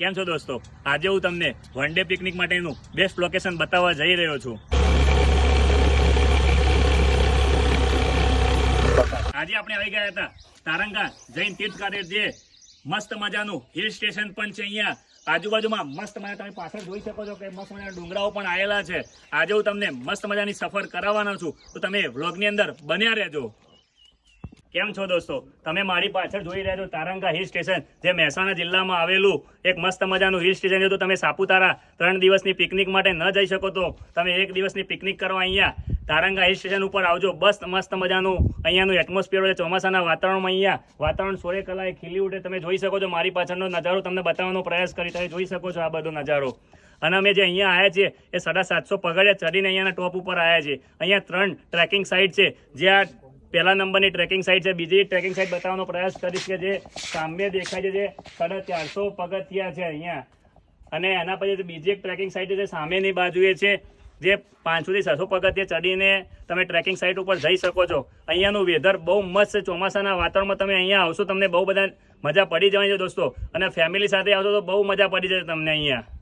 કેમ છો દોસ્તો? આજે હું તમને વન ડે પિકનિક માટેનું બેસ્ટ લોકેશન બતાવવા જઈ રહ્યો છું. આજે આપણે આવી ગયા હતા તારંગા જૈન તીર્થ ખાતે જે મસ્ત મજાનું હિલ સ્ટેશન પણ છે અહીંયા. આજુબાજુમાં મસ્ત મજા, તમે પાછળ જોઈ શકો છો કે મસ્ત મજાના ડુંગરાઓ પણ આવેલા છે. આજે હું તમને મસ્ત મજાની સફર કરાવવાનો છું. તો તમે વ્લોગની અંદર બન્યા રહેજો. કેમ છો દોસ્તો? તમે મારી પાછળ જોઈ રહ્યા છો તારંગા હિલ સ્ટેશન, જે મહેસાણા જિલ્લામાં આવેલું એક મસ્ત મજાનું હિલ સ્ટેશન છે. તો તમે સાપુતારા ત્રણ દિવસની પિકનિક માટે ન જઈ શકો તો તમે એક દિવસની પિકનિક કરવા અહીંયા. તારંગા હિલ સ્ટેશન ઉપર આવજો. બસ મસ્ત મજાનું અહીંયાનું એટમોસ્ફિયર છે, ચોમાસાના વાતાવરણમાં અહીંયા. વાતાવરણ સોળે કલાએ ખીલી ઉઠે. તમે જોઈ શકો છો મારી પાછળનો નજારો. તમને બતાવવાનો પ્રયાસ કરી તમે જોઈ શકો છો આ બધો નજારો. અને અમે જે અહીંયા આવ્યા છીએ, એ સાડા સાતસો પગડિયા ચડીને અહીંયાના ટોપ ઉપર આવ્યા છે અહીંયા ત્રણ ટ્રેકિંગ સાઇટ છે. જે આ પહેલા નંબરની ટ્રેકિંગ સાઇટ છે. બીજી ટ્રેકિંગ સાઇટ બતાવવાનો પ્રયાસ કરીશ કે જે સામે દેખાય છે, જે સાડા ચારસો પગથિયા છે અહીંયા. અને એના પછી બીજી એક ટ્રેકિંગ સાઇટ છે સામેની બાજુએ છે, જે પાંચસોથી છસો પગથિયા ચડીને તમે ટ્રેકિંગ સાઇટ ઉપર જઈ શકો છો. અહીંયાનું વેધર બહુ મસ્ત છે. ચોમાસાના વાતાવરણમાં તમે અહીંયા આવશો, તમને બહુ બધા મજા પડી જવાની છે દોસ્તો. અને ફેમિલી સાથે આવશો તો બહુ મજા પડી જશે તમને અહીંયા.